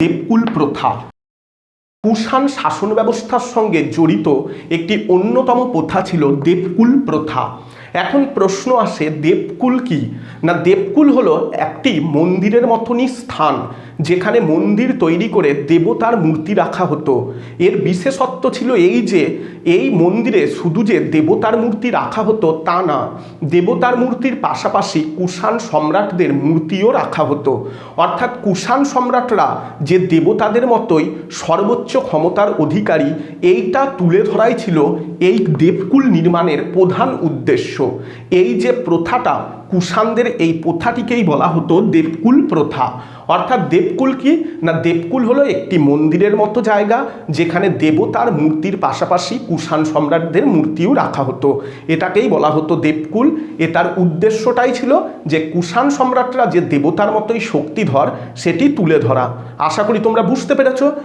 দেবকুল প্রথা। কুষাণ শাসন ব্যবস্থার সঙ্গে জড়িত একটি অন্যতম প্রথা ছিল দেবকুল প্রথা। এখন প্রশ্ন আসে, দেবকুল কি? না, দেবকুল হলো একটি মন্দিরের মতনই স্থান, যেখানে মন্দির তৈরি করে দেবতার মূর্তি রাখা হতো। এর বিশেষত্ব ছিল এই যে, এই মন্দিরে শুধু যে দেবতার মূর্তি রাখা হতো তা না, দেবতার মূর্তির পাশাপাশি কুষাণ সম্রাটদের মূর্তিও রাখা হতো। অর্থাৎ কুষাণ সম্রাটরা যে দেবতাদের মতোই সর্বোচ্চ ক্ষমতার অধিকারী, এইটা তুলে ধরাই ছিল এই দেবকুল নির্মাণের প্রধান উদ্দেশ্য। এই যে প্রথাটা, কুষাণদের এই প্রথাটিকেই বলা হতো দেবকুল প্রথা। অর্থাৎ দেবকুল কি? না, দেবকুল হলো একটি মন্দিরের মতো জায়গা যেখানে দেবতার মূর্তির পাশাপাশি কুষাণ সম্রাটদের মূর্তিও রাখা হতো। এটাকেই বলা হতো দেবকুল। এটার উদ্দেশ্যটাই ছিল যে কুষাণ সম্রাটরা যে দেবতার মতোই শক্তিধর, সেটি তুলে ধরা। আশা করি তোমরা বুঝতে পেরেছ।